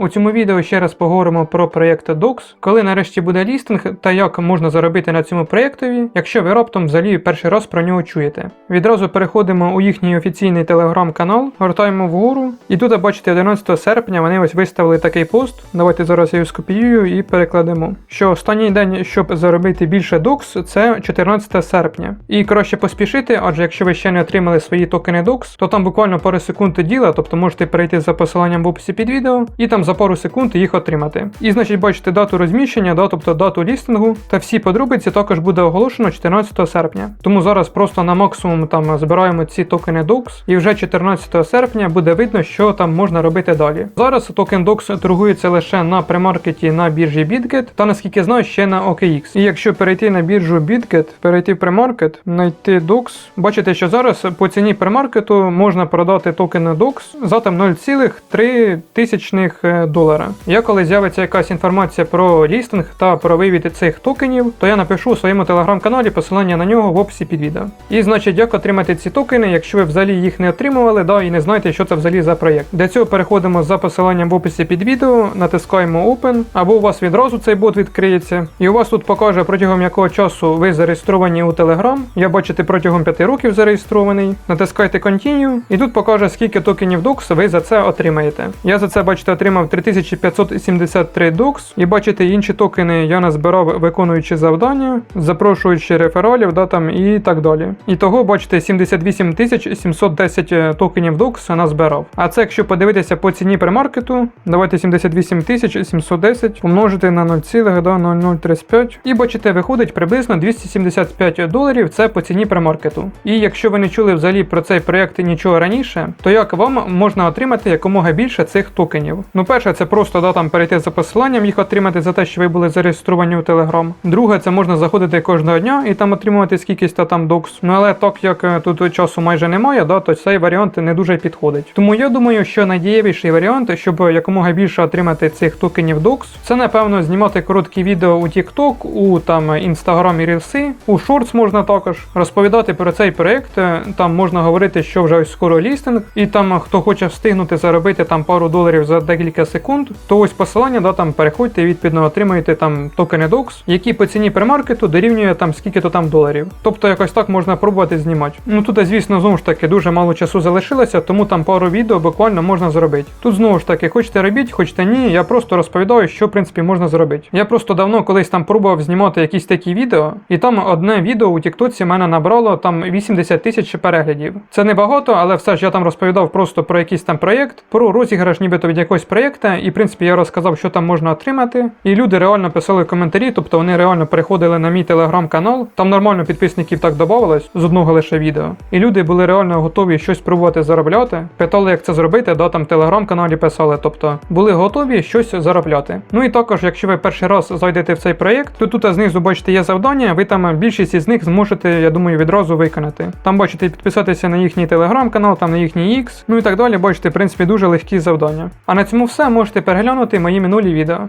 У цьому відео ще раз поговоримо про проєкт Docs, коли нарешті буде лістинг та як можна заробити на цьому проєктові, якщо ви раптом взагалі перший раз про нього чуєте. Відразу переходимо у їхній офіційний телеграм-канал, гортаємо вгору, і тут бачите 11 серпня вони ось виставили такий пост. Давайте зараз я його скопіюю і перекладемо. Що останній день, щоб заробити більше Docs, це 14 серпня. І краще поспішити, адже якщо ви ще не отримали свої токени Docs, то там буквально пару секунд діла, тобто можете перейти за посиланням в описі під відео і там за пару секунд їх отримати. І значить бачите дату розміщення, да, тобто дату лістингу, та всі подробиці також буде оголошено 14 серпня. Тому зараз просто на максимум там збираємо ці токени Docs, і вже 14 серпня буде видно, що там можна робити далі. Зараз токен Docs торгується лише на премаркеті на біржі BitGet та наскільки знаю, ще на OKX. І якщо перейти на біржу BitGet, перейти в премаркет, знайти Docs, бачите, що зараз по ціні премаркету можна продати токени Docs за там 0,3 тисячних е, долара. Я коли з'явиться якась інформація про лістинг та про вивід цих токенів, то я напишу у своєму телеграм-каналі посилання на нього в описі під відео. І значить, як отримати ці токени, якщо ви взагалі їх не отримували, да, і не знаєте, що це взагалі за проєкт. Для цього переходимо за посиланням в описі під відео, натискаємо Open, або у вас відразу цей бот відкриється, і у вас тут покаже протягом якого часу ви зареєстровані у Telegram. Я бачите протягом 5 років зареєстрований. Натискайте Continue, і тут покаже, скільки токенів DOX ви за це отримаєте. Я за це, бачите, отримав 3573 DOX, і бачите, інші токени я назбирав, виконуючи завдання, запрошуючи рефералів, да, там, і так далі. І того, бачите, 78 710 токенів DOX назбирав. А це, якщо подивитися по ціні премаркету, давайте 78 710 помножити на 0,0035. І бачите, виходить приблизно 275 доларів. Це по ціні премаркету. І якщо ви не чули взагалі про цей проєкт нічого раніше, то як вам можна отримати якомога більше цих токенів? Ну, перше, це просто да, там перейти за посиланням, їх отримати за те, що ви були зареєстровані у Telegram. Друге, це можна заходити кожного дня і там отримувати скількись та там докс. Ну але так як е, тут часу майже немає, да, то цей варіант не дуже підходить. Тому я думаю, що найдієвіший варіант, щоб якомога більше отримати цих токенів докс, це напевно знімати короткі відео у TikTok, у там Instagram і Reels, у Shorts можна також розповідати про цей проект. Е, Там можна говорити, що вже ось скоро лістинг, і там хто хоче встигнути заробити там пару доларів за декілька секунд, то ось посилання, да, там переходьте і відповідно отримуєте там токени DOX, які по ціні премаркету дорівнює там скільки то там доларів. Тобто якось так можна пробувати знімати. Ну тут, звісно, знову ж таки дуже мало часу залишилося, тому там пару відео буквально можна зробити. Тут знову ж таки, хочете робіть, хочете ні, я просто розповідаю, що в принципі можна зробити. Я просто давно колись там пробував знімати якісь такі відео, і там одне відео у Тіктоці мене набрало там 80 тисяч переглядів. Це не багато, але все ж я там розповідав просто про якийсь там проєкт, про розіграш нібито від якогось проєкта, і в принципі я розказав, що там можна отримати. І люди реально писали коментарі, тобто вони реально переходили на мій телеграм-канал. Там нормально підписників так додавалось з одного лише відео. І люди були реально готові щось пробувати заробляти. Питали, як це зробити, да, там телеграм-каналі писали, тобто були готові щось заробляти. Ну і також, якщо ви перший раз зайдете в цей проєкт, то тут знизу бачите є завдання, ви там більшість із них зможете, я думаю, відразу виконати. Там бачите підписатися на їхній телеграм-канал, там на їхній X, ну і так далі. Бачите, в принципі, дуже легкі завдання. А на цьому все можете переглянути мої минулі відео.